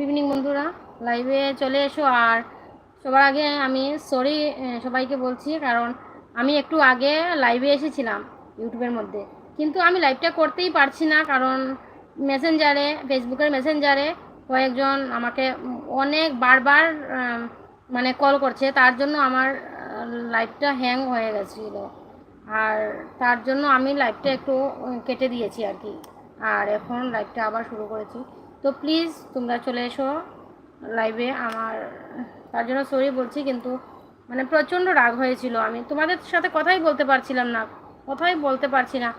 Good evening বন্ধুরা। লাইভে চলে এসো। আর সবার আগে আমি সরি সবাইকে বলছি, কারণ আমি একটু আগে লাইভে এসেছিলাম ইউটিউবের মধ্যে। কিন্তু আমি লাইভটা করতেই পারছি না, কারণ মেসেঞ্জারে ফেসবুকের মেসেঞ্জারে কয়েকজন আমাকে অনেক বারবার মানে কল করছে। তার জন্য আমার লাইভটা হ্যাং হয়ে গেছিল। আর তার জন্য আমি লাইভটা একটু কেটে দিয়েছি আর কি। আর এখন লাইভটা আবার শুরু করেছি। তো প্লিজ তোমরা চলে এসো লাইভে আমার, তার জন্য সরি বলছি, কিন্তু মানে প্রচণ্ড রাগ হয়েছিল। আমি তোমাদের সাথে কথাই বলতে পারছিলাম না, কথাই বলতে পারছি না।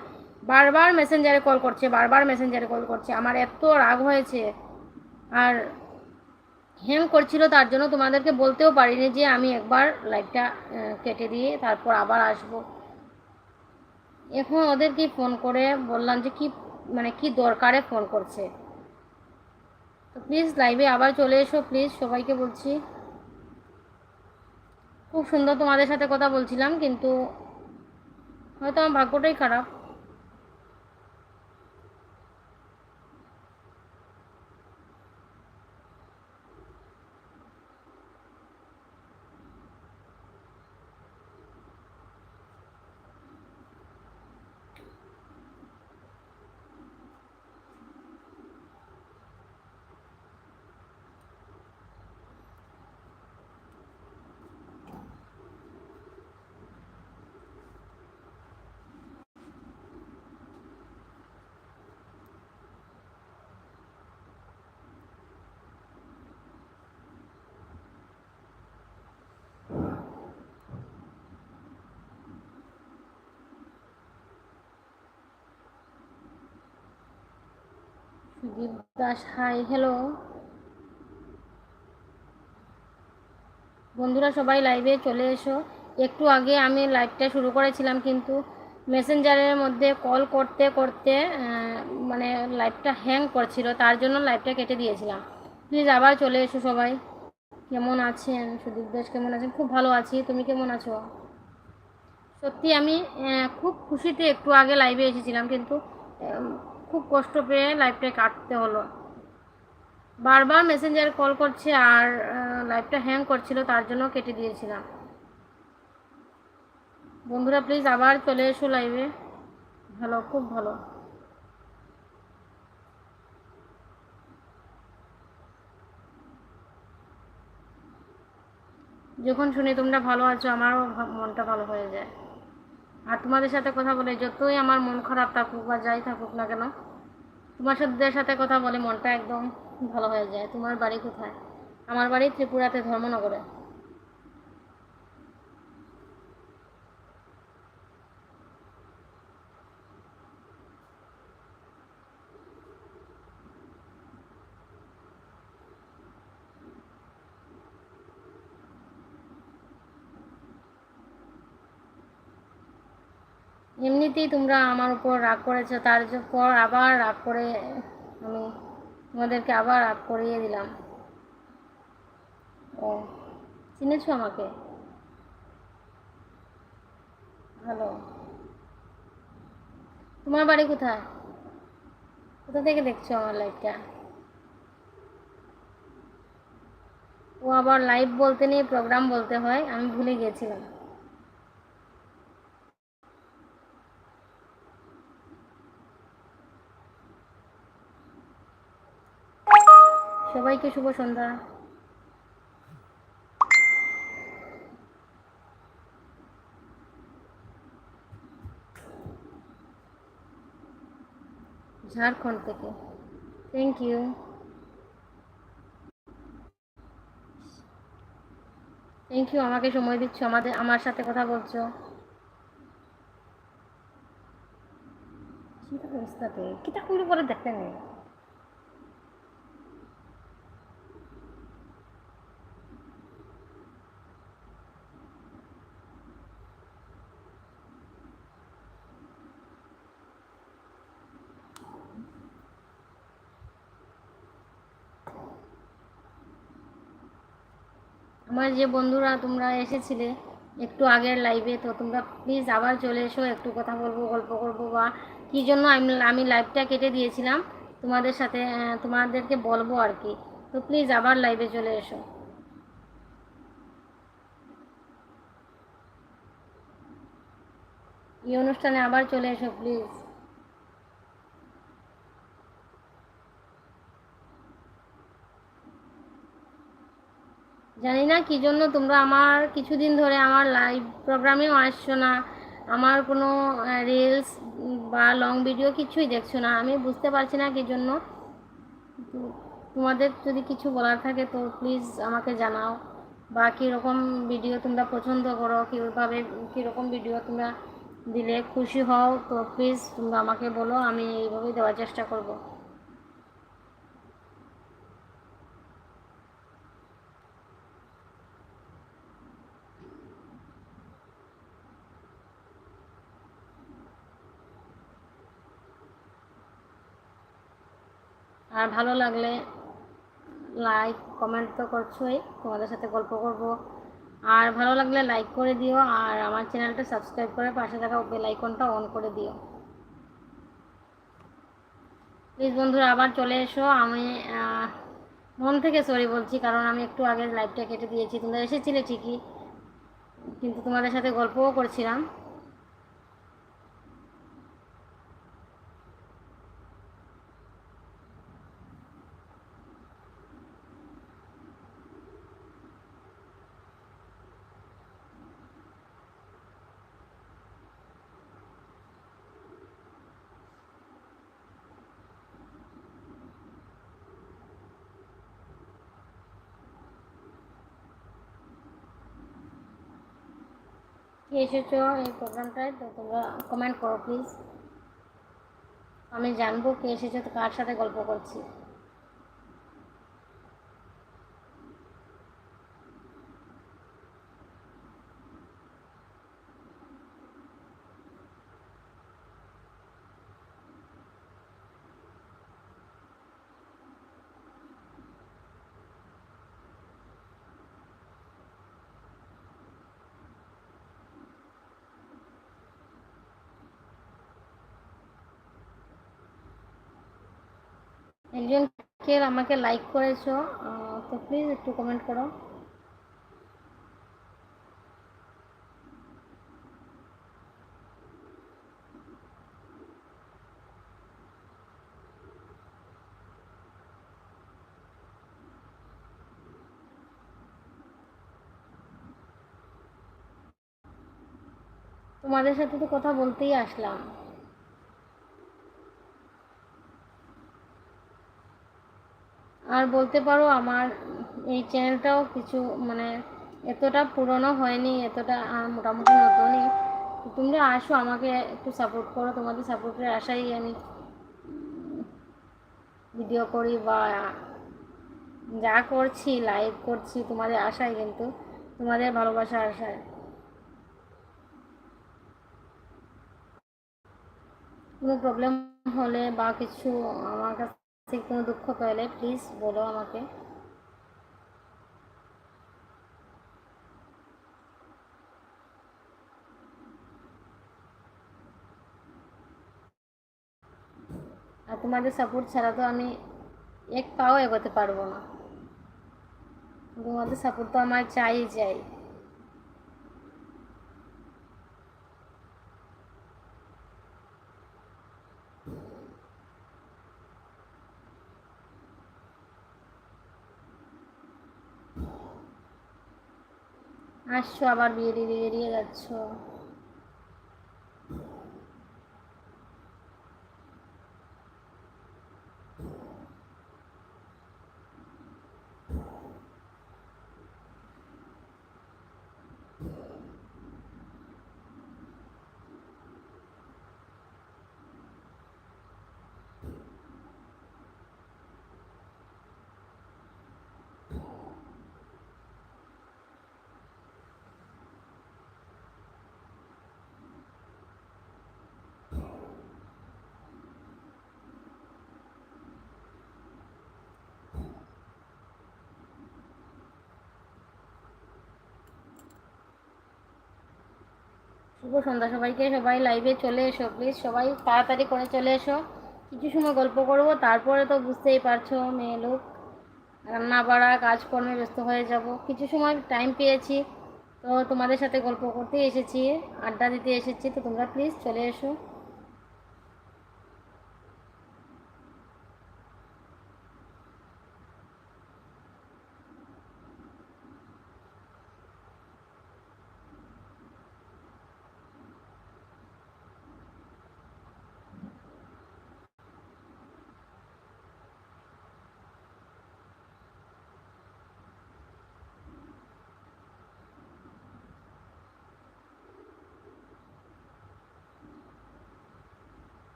বারবার মেসেঞ্জারে কল করছে, বারবার মেসেঞ্জারে কল করছে। আমার এত রাগ হয়েছে। আর হ্যাং করছিল তার জন্য তোমাদেরকে বলতেও পারিনি যে আমি একবার লাইভটা কেটে দিয়ে তারপর আবার আসব। এখন ওদেরকে ফোন করে বললাম যে কি মানে কি দরকারে ফোন করছে। তো প্লিজ লাইভে আবার চলে এসো প্লিজ সবাইকে বলছি। খুব সুন্দর তোমাদের সাথে কথা বলছিলাম, কিন্তু হয়তো আমার ভাগ্যটাই খারাপ। দাস হাই হ্যালো বন্ধুরা, সবাই লাইভে চলে এসো। একটু আগে আমি লাইভটা শুরু করেছিলাম, কিন্তু মেসেঞ্জারের মধ্যে কল করতে করতে মানে লাইভটা হ্যাং করছিল, তার জন্য লাইভটা কেটে দিয়েছিলাম। প্লিজ আবার চলে এসো সবাই। কেমন আছেন? সুদীপ দাস, কেমন আছেন? খুব ভালো আছি। তুমি কেমন আছো? সত্যি আমি খুব খুশিতে একটু আগে লাইভে এসেছিলাম, কিন্তু খুব কষ্ট পেয়ে লাইভটা কাটতে হলো। বারবার মেসেঞ্জার কল করছে আর লাইভটা হ্যাং করছিল, তার জন্য কেটে দিয়েছিলাম। বন্ধুরা প্লিজ আবার চলে এসো লাইভে ভালো, খুব ভালো। যখন শুনি তোমরা ভালো আছো, আমারও মনটা ভালো হয়ে যায়। আর তোমাদের সাথে কথা বলে যতই আমার মন খারাপ থাকুক বা যাই থাকুক না কেন, তোমার সাথে সাথে কথা বলে মনটা একদম ভালো হয়ে যায়। তোমার বাড়ি কোথায়? আমার বাড়ি ত্রিপুরাতে ধর্মনগরে। এমনিতেই তোমরা আমার উপর রাগ করেছ, তার পর আবার রাগ করে আমি তোমাদেরকে আবার রাগ করিয়ে দিলাম। ও, চিনেছো আমাকে? হ্যালো, তোমার বাড়ি কোথায়? কোথা থেকে দেখছ আমার লাইভটা? ও আবার লাইভ বলতে নেই প্রোগ্রাম বলতে হয়, আমি ভুলে গিয়েছিলাম। সবাইকে শুভ সন্ধ্যা। ঝাড়খণ্ড থেকে। থ্যাংক ইউ থ্যাংক ইউ আমাকে সময় দিচ্ছ, আমাদের, আমার সাথে কথা বলছো। চিন্তা করিস না কিতা পরে দেখতে নেই? আমার যে বন্ধুরা তোমরা এসেছিলে একটু আগের লাইভে তো তোমরা প্লিজ আবার চলে এসো, একটু কথা বলব, গল্প করব বা কী জন্য আমি আমি লাইভটা কেটে দিয়েছিলাম তোমাদের সাথে তোমাদেরকে বলব আর কি। তো প্লিজ আবার লাইভে চলে এসো। এই অনুষ্ঠানে আবার চলে এসো প্লিজ জানি না কি জন্য তোমরা আমার কিছুদিন ধরে আমার লাইভ প্রোগ্রামেও আসছো না, আমার কোনো রিলস বা লং ভিডিও কিছুই দেখছ না, আমি বুঝতে পারছি না কি জন্য। তোমাদের যদি কিছু বলার থাকে তো প্লিজ আমাকে জানাও, বা কীরকম ভিডিও তোমরা পছন্দ করো, কীভাবে, কীরকম ভিডিও তোমরা দিলে খুশি হও, তো প্লিজ তোমরা আমাকে বলো, আমি এইভাবেই দেওয়ার চেষ্টা করব। আর ভালো লাগলে লাইক, কমেন্ট তো করছোই, তোমাদের সাথে গল্প করব। আর ভালো লাগলে লাইক করে দিও, আর আমার চ্যানেলটা সাবস্ক্রাইব করে পাশে থাকা বেল আইকনটা অন করে দিও। প্লিজ বন্ধুরা, আবার চলে এসো। আমি মন থেকে সরি বলছি, কারণ আমি একটু আগে লাইভটা কেটে দিয়েছি। তোমরা এসেছিলে ঠিকই, কিন্তু তোমাদের সাথে গল্পও করছিলাম কে এসেছ, এই প্রোগ্রামটায়, তো তোমরা কমেন্ট করো প্লিজ আমি জানব কে এসেছ, তো কার সাথে গল্প করছি। একজন কে আমাকে লাইক করেছ তো প্লিজ একটু কমেন্ট করো। তোমাদের সাথে তো কথা বলতেই আসলাম। আর বলতে পারো আমার এই চ্যানেলটাও কিছু মানে এতটা পুরনো হয়নি, এতটা মোটামুটি নতুনই। তোমরা আসো, আমাকে একটু সাপোর্ট করো, তোমাদের সাপোর্টের আশাই আমি ভিডিও করি বা যা করছি লাইভ করছি, তোমাদের আশায় কিন্তু, তোমাদের ভালোবাসার আশায়। কোনো প্রবলেম হলে বা কিছু আমার কাছে থেকে কোনো দুঃখ পেলে প্লিজ বলো আমাকে। আর তোমাদের সাপোর্ট ছাড়া তো আমি এক পাও এগোতে পারব না। তোমাদের সাপোর্ট তো আমার চাই চাই আসছো আবার বিয়ে বেরিয়ে বেরিয়ে যাচ্ছ শুভ সন্ধ্যা, সবাইকে সবাই লাইভে চলে এসো প্লিজ সবাই তাড়াতাড়ি করে চলে এসো। কিছু সময় গল্প করব, তারপরে তো বুঝতেই পারছ মেয়ে লোক। রান্না বাড়া, কাজকর্মে ব্যস্ত হয়ে যাব। কিছু সময় টাইম পেয়েছি, তো তোমাদের সাথে গল্প করতে এসেছি, আড্ডা দিতে এসেছি, তো তোমরা প্লিজ চলে এসো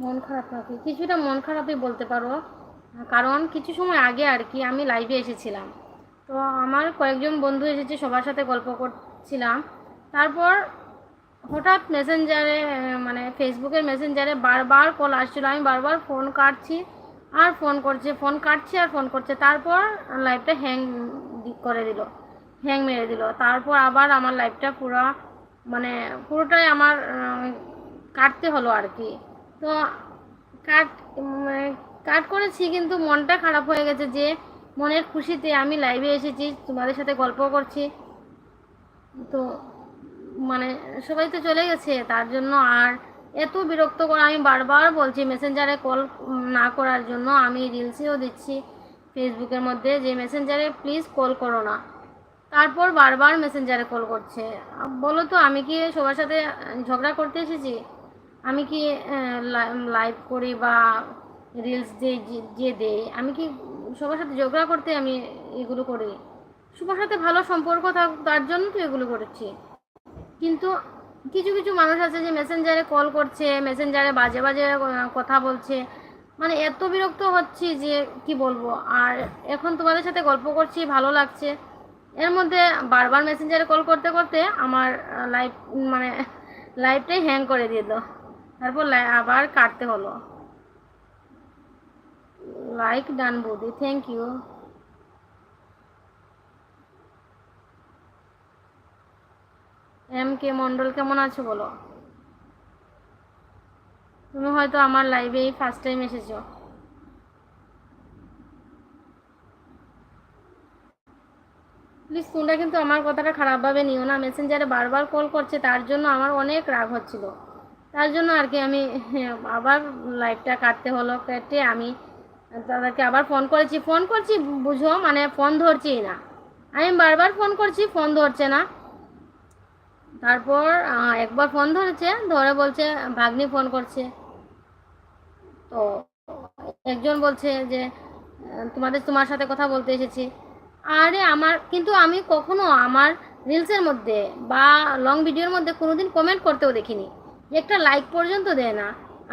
মন খারাপ নাকি কিছুটা মন খারাপই বলতে পারো। কারণ কিছু সময় আগে আর কি আমি লাইভে এসেছিলাম। তো আমার কয়েকজন বন্ধু এসেছে, সবার সাথে গল্প করছিলাম। তারপর হঠাৎ মেসেঞ্জারে মানে ফেসবুকের মেসেঞ্জারে বারবার কল আসছিল। আমি বারবার ফোন কাটছি আর ফোন করছে ফোন কাটছে আর ফোন করছে। তারপর লাইভটা হ্যাং করে দিল হ্যাং মেরে দিল। তারপর আবার আমার লাইভটা পুরো মানে পুরোটাই আমার কাটতে হলো আর কি। তো কাট কাট করেছি কিন্তু মনটা খারাপ হয়ে গেছে যে মনের খুশিতে আমি লাইভে এসেছি, তোমাদের সাথে গল্প করছি। তো মানে সবাই তো চলে গেছে, তার জন্য আর এত বিরক্ত করে, আমি বারবার বলছি মেসেঞ্জারে কল না করার জন্য আমি রিলসেও দিচ্ছি ফেসবুকের মধ্যে যে মেসেঞ্জারে প্লিজ কল করো না। তারপর বারবার মেসেঞ্জারে কল করছে। বলো তো আমি কি সবার সাথে ঝগড়া করতে এসেছি? আমি কি লাইভ করি বা রিলস যে যে দেই, আমি কি সবার সাথে ঝগড়া করতে আমি এগুলো করি? সবার সাথে ভালো সম্পর্ক থাক, তার জন্য তো এগুলো করেছি। কিন্তু কিছু কিছু মানুষ আছে যে মেসেঞ্জারে কল করছে মেসেঞ্জারে বাজে বাজে কথা বলছে। মানে এত বিরক্ত হচ্ছি যে কি বলব? আর এখন তোমাদের সাথে গল্প করছি, ভালো লাগছে। এর মধ্যে বারবার মেসেঞ্জারে কল করতে করতে আমার লাইফ মানে লাইফটাই হ্যাং করে দিল। তারপর আবার কাটতে হলো। লাইক ডান বৌদি thank you M K Mondal, কেমন আছো বলো? তুমি হয়তো আমার লাইভেই ফার্স্ট টাইম এসেছ। প্লিজ তোমরা কিন্তু আমার কথাটা খারাপভাবে নিও না। মেসেঞ্জারে বারবার কল করছে, তার জন্য আমার অনেক রাগ হচ্ছিল। তার জন্য আর কি আমি, আবার লাইভটা কাটতে হলো, কেটে আমি তাদেরকে আবার ফোন করেছি। ফোন করছি, বুঝো মানে ফোন ধরছি না। আমি বারবার ফোন করছি ফোন ধরছে না। তারপর একবার ফোন ধরেছে, ধরে বলছে, ভাগ্নি ফোন করছে। তো একজন বলছে যে, তোমাদের, তোমার সাথে কথা বলতে এসেছি। আরে, আমার, কিন্তু আমি কখনো আমার রিলসের মধ্যে বা লং ভিডিওর মধ্যে কোনোদিন কমেন্ট করতেও দেখিনি। একটা লাইক পর্যন্ত দেয় না।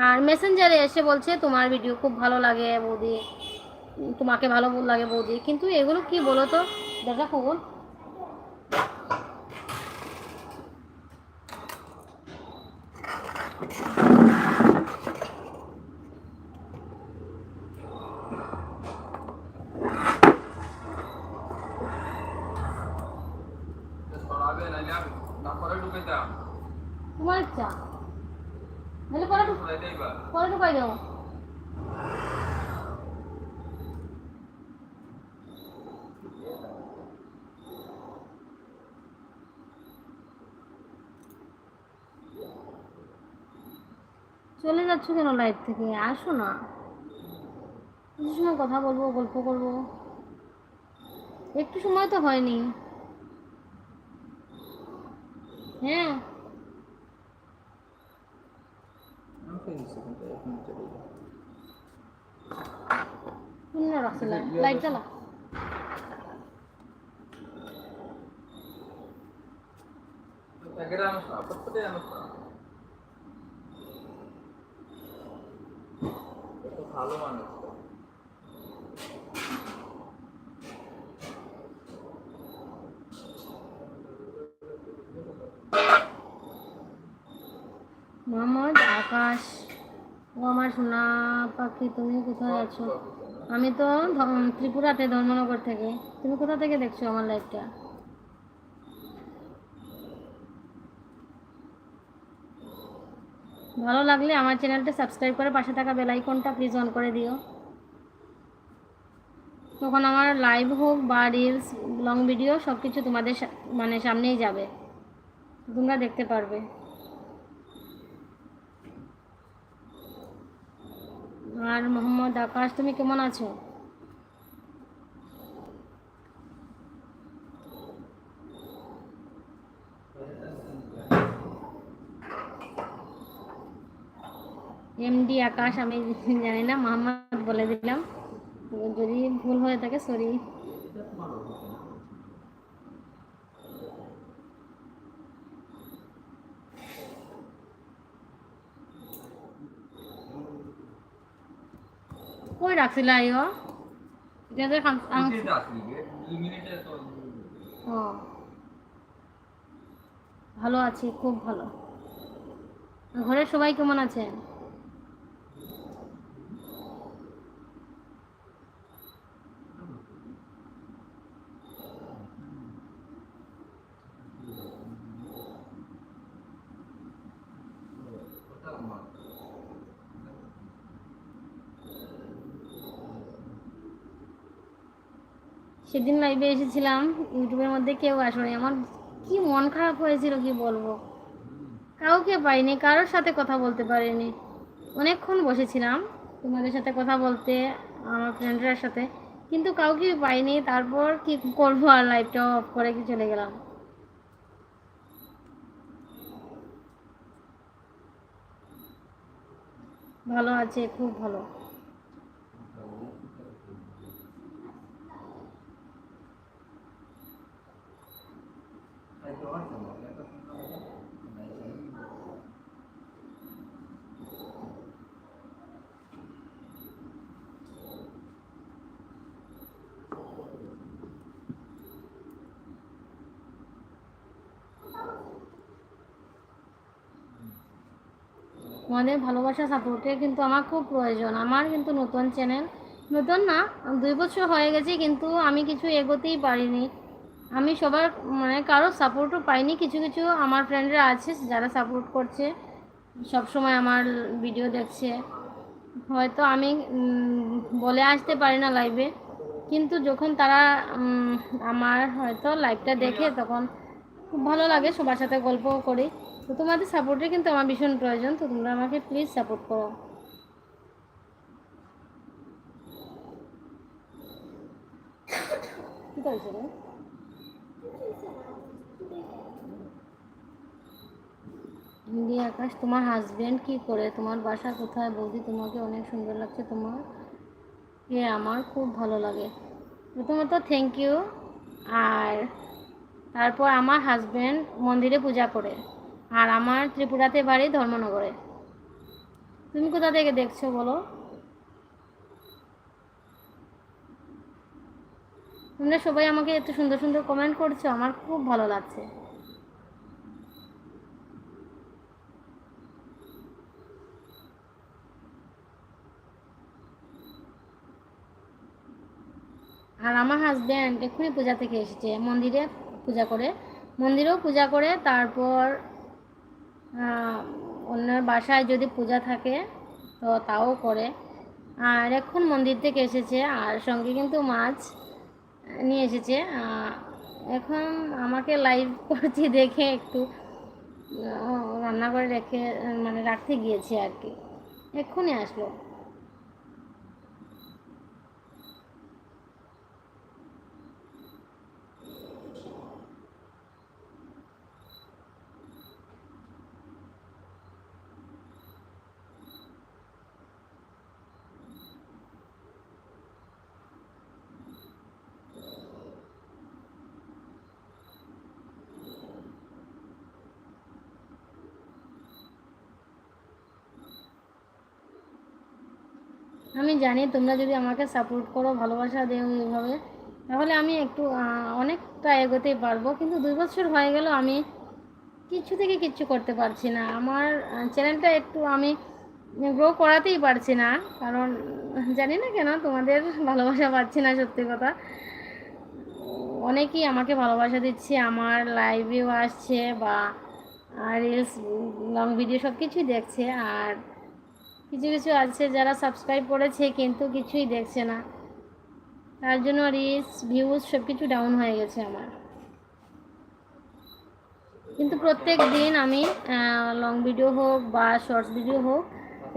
আর মেসেঞ্জারে এসে বলছে তোমার ভিডিও খুব ভালো লাগে বৌদি। তোমাকে ভালো লাগে বৌদি। কিন্তু এগুলো কি বলো তো দেখা খবর যা তোমার ইচ্ছা। নাহলে পরে পরে। ঢুকাই চলে যাচ্ছ কেন লাইভ থেকে? আসো না। কিছু সময় কথা বলব গল্প করব। একটু সময় তো হয়নি। হ্যাঁ। শূন্য রাখছে লাইট জ্বালা? ভালো মানুষ মোহাম্মদ আকাশ। ও আমার সোনা পাখি তুমি কোথায় আছো? আমি তো ত্রিপুরাতে ধর্মনগর থেকে। তুমি কোথা থেকে দেখছ আমার লাইফটা ভালো লাগলে আমার চ্যানেলটা সাবস্ক্রাইব করে পাশে থাকা বেল আইকনটা প্লিজ অন করে দিও। তখন আমার লাইভ হোক বা রিলস লং ভিডিও সব কিছু তোমাদের মানে সামনেই যাবে। তোমরা দেখতে পারবে। আর মোহাম্মদ আকাশ, তুমি কেমন আছো? এমডি আকাশ, আমি জানি না, মোহাম্মদ বলে দিলাম। যদি ভুল হয়ে থাকে সরি কই রাখছিল আইও এটা যে ও ভালো আছি খুব ভালো। ঘরের সবাই কেমন আছে ওটা আমার। সেদিন লাইভে এসেছিলাম ইউটিউবের মধ্যে কেউ আসেনি। আমার কি মন খারাপ হয়েছিল, কি বলব? কাউকে পাইনি, কারোর সাথে কথা বলতে পারিনি। অনেকক্ষণ বসেছিলাম তোমাদের সাথে কথা বলতে, আমার ফ্রেন্ডরার সাথে। কিন্তু কাউকে পাইনি, তারপর কি করব আর লাইভটা অফ করে কি চলে গেলাম? ভালো আছে, খুব ভালো তাই তো আছে না, এটা তো নাই। তোমাদের ভালোবাসা সাপোর্টে কিন্তু আমার খুব প্রয়োজন। আমার কিন্তু নতুন চ্যানেল নতুন না, দুই বছর হয়ে গেছে কিন্তু আমি কিছু এগোতেই পারিনি। আমি সবার মানে কারও সাপোর্টও পাইনি। কিছু কিছু আমার ফ্রেন্ডরা আছে যারা সাপোর্ট করছে। সব সময় আমার ভিডিও দেখছে। হয়তো আমি বলে আসতে পারি না লাইভে কিন্তু যখন তারা আমার হয়তো লাইভটা দেখে, তখন খুব ভালো লাগে সবার সাথে গল্পও করি। তো তোমাদের সাপোর্টের কিন্তু আমার ভীষণ প্রয়োজন। তো তোমরা আমাকে প্লিজ সাপোর্ট করো। কি করেছ ইন্ডিয়া আকাশ, তোমার হাজবেন্ড কি করে? তোমার বাসা কোথায়? বৌদি, তোমাকে অনেক সুন্দর লাগছে। তোমার এ আমার খুব ভালো লাগে। প্রথমত থ্যাংক ইউ আর তারপর আমার হাজবেন্ড মন্দিরে পূজা করে। আর আমার ত্রিপুরাতে বাড়ি ধর্মনগরে। তুমি কোথা থেকে দেখছ, বলো? তোমরা সবাই আমাকে এত সুন্দর সুন্দর কমেন্ট করছ, আমার খুব ভালো লাগছে। আর আমার হাজব্যান্ড এক্ষুনি পূজা থেকে এসেছে মন্দিরে পূজা করে। মন্দিরেও পূজা করে তারপর আহ, অন্যের বাসায় যদি পূজা থাকে তো তাও করে। আর এখন মন্দির থেকে এসেছে আর সঙ্গে কিন্তু মাছ নিয়ে এসেছে। এখন আমাকে লাইভ করছি দেখে একটু রান্না করে রেখে মানে রাখতে গিয়েছি আর কি। এক্ষুনি আসলো। আমি জানি তোমরা যদি আমাকে সাপোর্ট করো, ভালোবাসা দেও এইভাবে, তাহলে আমি একটু অনেকটা এগোতেই পারব। কিন্তু দুই বছর হয়ে গেল, আমি কিছু থেকে কিচ্ছু করতে পারছি না। আমার চ্যানেলটা একটু আমি গ্রো করাতেই পারছি না। কারণ, জানি না কেন, তোমাদের ভালোবাসা পাচ্ছি না, সত্যি কথা। অনেকেই আমাকে ভালোবাসা দিচ্ছে, আমার লাইভেও আসছে বা রিলস লং ভিডিও সব কিছুই দেখছে। আর কিছু কিছু আছে যারা সাবস্ক্রাইব করেছে কিন্তু কিছুই দেখছে না। তার জন্য রিলস ভিউজ সব কিছু ডাউন হয়ে গেছে আমার। কিন্তু প্রত্যেক দিন আমি লং ভিডিও হোক বা শর্টস ভিডিও হোক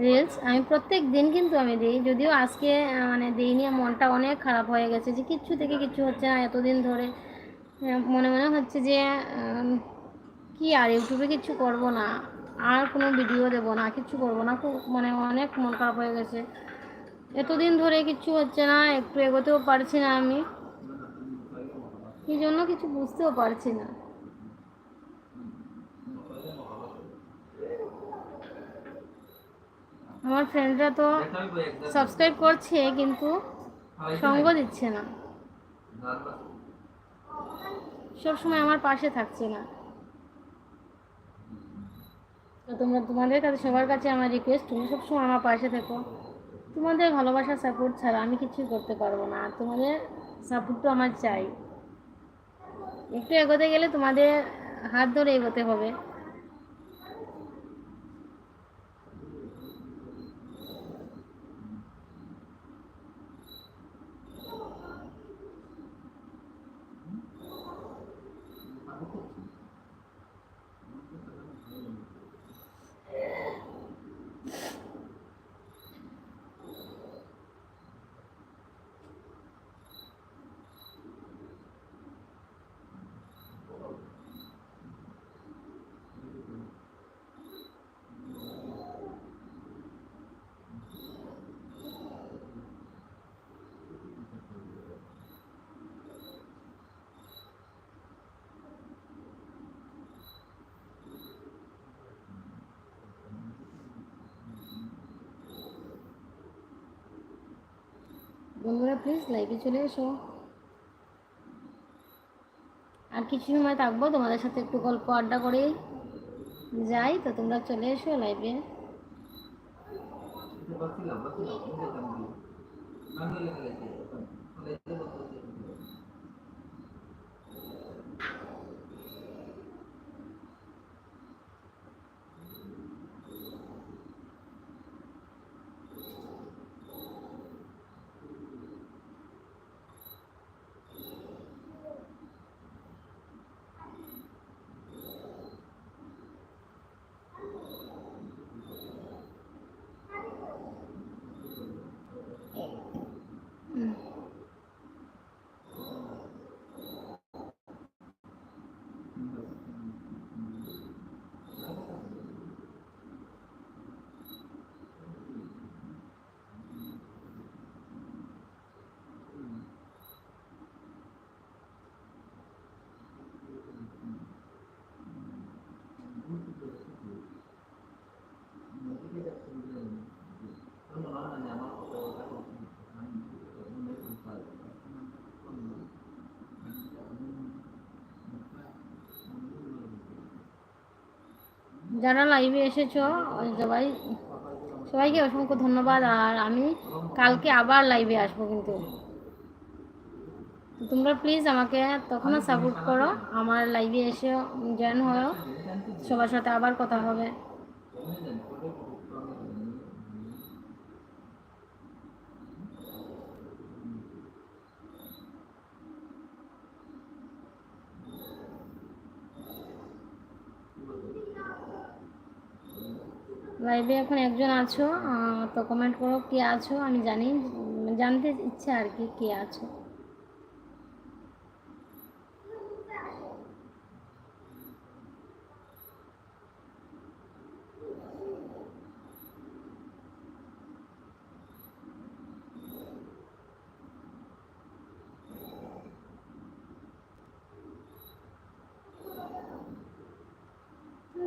রিলস আমি প্রত্যেক দিন কিন্তু আমি দিই। যদিও আজকে মানে দিইনি, মনটা অনেক খারাপ হয়ে গেছে যে কিচ্ছু থেকে কিচ্ছু হচ্ছে না। এতদিন ধরে মনে মনে হচ্ছে যে কি আর ইউটিউবে কিছু করব না। আর কোনো ভিডিও দেবো না, কিচ্ছু করব না। খুব মানে অনেক মন খারাপ হয়ে গেছে। এতদিন ধরে কিচ্ছু হচ্ছে না, একটু এগোতেও পারছি না আমি। এই জন্য কিছু বুঝতেও পারছি না। আমার ফ্রেন্ডরা তো সাবস্ক্রাইব করছে, কিন্তু সঙ্গ দিচ্ছে না। সব সময় আমার পাশে থাকছে না। তো তোমরা, তোমাদের কাছে, সবার কাছে আমার রিকোয়েস্ট তুমি সবসময় আমার পাশে থেকো। তোমাদের ভালোবাসা সাপোর্ট ছাড়া আমি কিছুই করতে পারব না। আর তোমাদের তো আমার চাই। একটু এগোতে গেলে তোমাদের হাত ধরে এগোতে হবে। বন্ধুরা প্লিজ লাইভে চলে এসো। আর কিছু সময় থাকব, তোমাদের সাথে একটু গল্প আড্ডা করে যাই। তো তোমরা চলে এসো লাইভে যারা লাইভে এসেছ সবাই, সবাইকে অসংখ্য ধন্যবাদ। আর আমি কালকে আবার লাইভে আসব কিন্তু। তোমরা প্লিজ আমাকে তখনও সাপোর্ট করো। আমার লাইভে এসে জয়েন হয়েও। সবার সাথে আবার কথা হবে। লাইভে এখন একজন আছো তো কমেন্ট করো কে আছো, আমি জানি, জানতে ইচ্ছা আর কি কে আছো।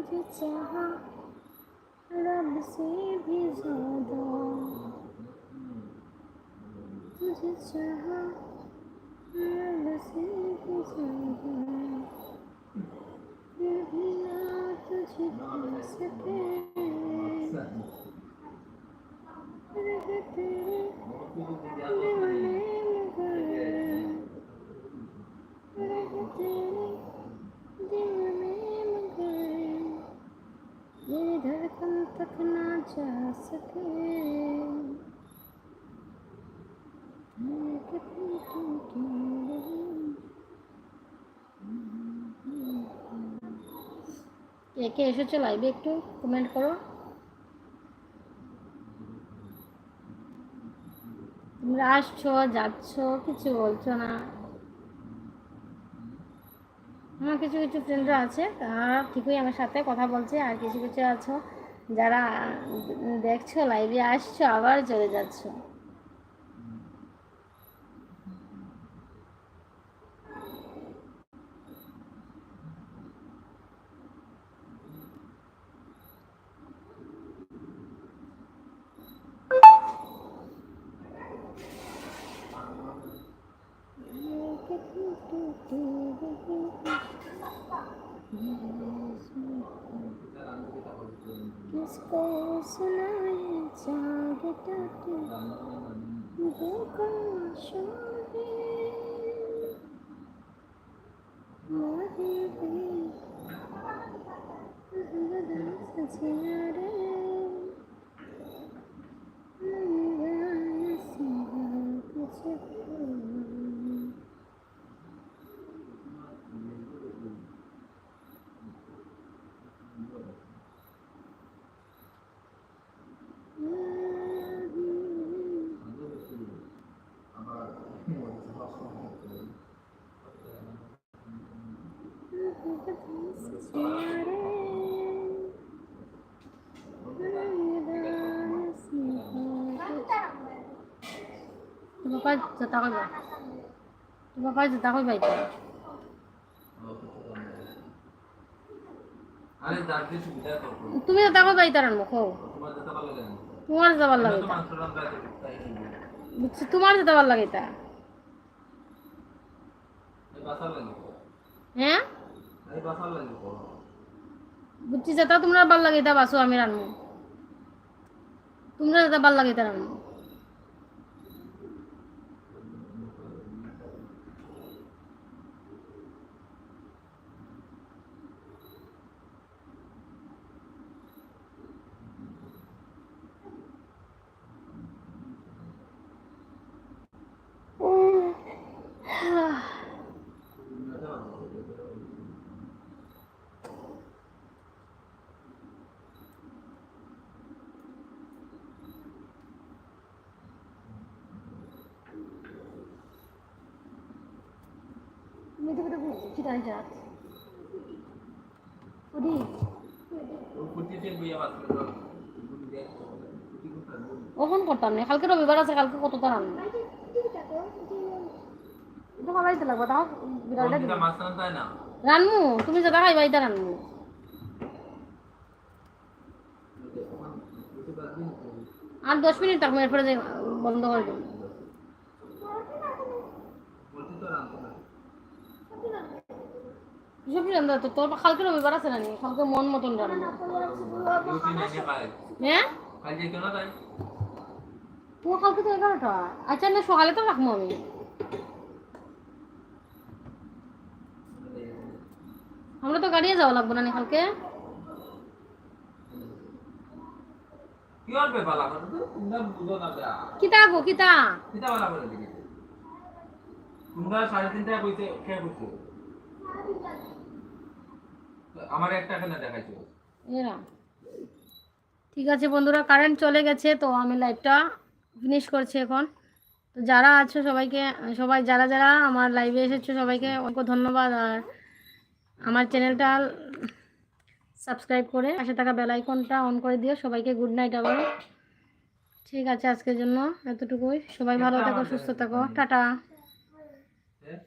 तुझे रह तेरे दीवाने मगर रह तेरे दीवाने मगर तक ना जा सके मैं कितनी टूटी रही। কে কে এসেছো লাইভে একটু কমেন্ট করো আসছো, যাচ্ছ, কিছু বলছো না। আমার কিছু কিছু ফ্রেন্ডরা আছে, তারা ঠিকই আমার সাথে কথা বলছে, আর কিছু কিছু আছো যারা দেখছ লাইভে আসছো, আবার চলে যাচ্ছ। মুঝকো সুনায় জাগটা কি Ba? Bapak jatah kau baik. আরে যার সুবিধা করব তুমি জatah kau baik taran মুখো তোমার যেতে ভালো লাগে তো বুঝছি তোমার ভালো লাগে তা হ্যাঁ বুঝছি জatah তোমরা ভালো লাগে তা বাসো, আমি রানমু তোমরা যেটা ভালো লাগে তা রানমু চিটাই যাত ওদি কুটিতে বইয়া বাস করে কুটি করতে ওখন করতাম না কালকে রবিবার আছে কালকে কত তার আনব? এটা খাবাইতে লাগবে তাও বিড়ালটা রানমু তুমি যেটা খাইবা এটা রানমু। আর দশ মিনিট থাকব এরপরে বন্ধ করে দেবো বলছি তো রান্না না সব রান্না তো তোর কালকে রবিবার আছে না? কালকে মন মতন রান্না হ্যাঁ কালকে তো এগারোটা। আচ্ছা না, সকালে তো রাখব আমি। আমরা তো গাড়িয়ে যাওয়া লাগবো না কালকে? কিতা কিতা? আমার একটা এখানে দেখাইছো। এরা। ঠিক আছে বন্ধুরা কারেন্ট চলে গেছে তো আমি লাইভটা ফিনিশ করছি এখন। তো যারা আছো সবাইকে সবাই যারা যারা আমার লাইভে এসেছ সবাইকে অনেক ধন্যবাদ। আর আমার চ্যানেলটা সাবস্ক্রাইব করে পাশে থাকা বেল আইকনটা অন করে দিও। সবাইকে গুড নাইট আবার ঠিক আছে আজকের জন্য এতটুকুই। সবাই ভালো থাকো সুস্থ থাকো। টাটা। হ্যাঁ।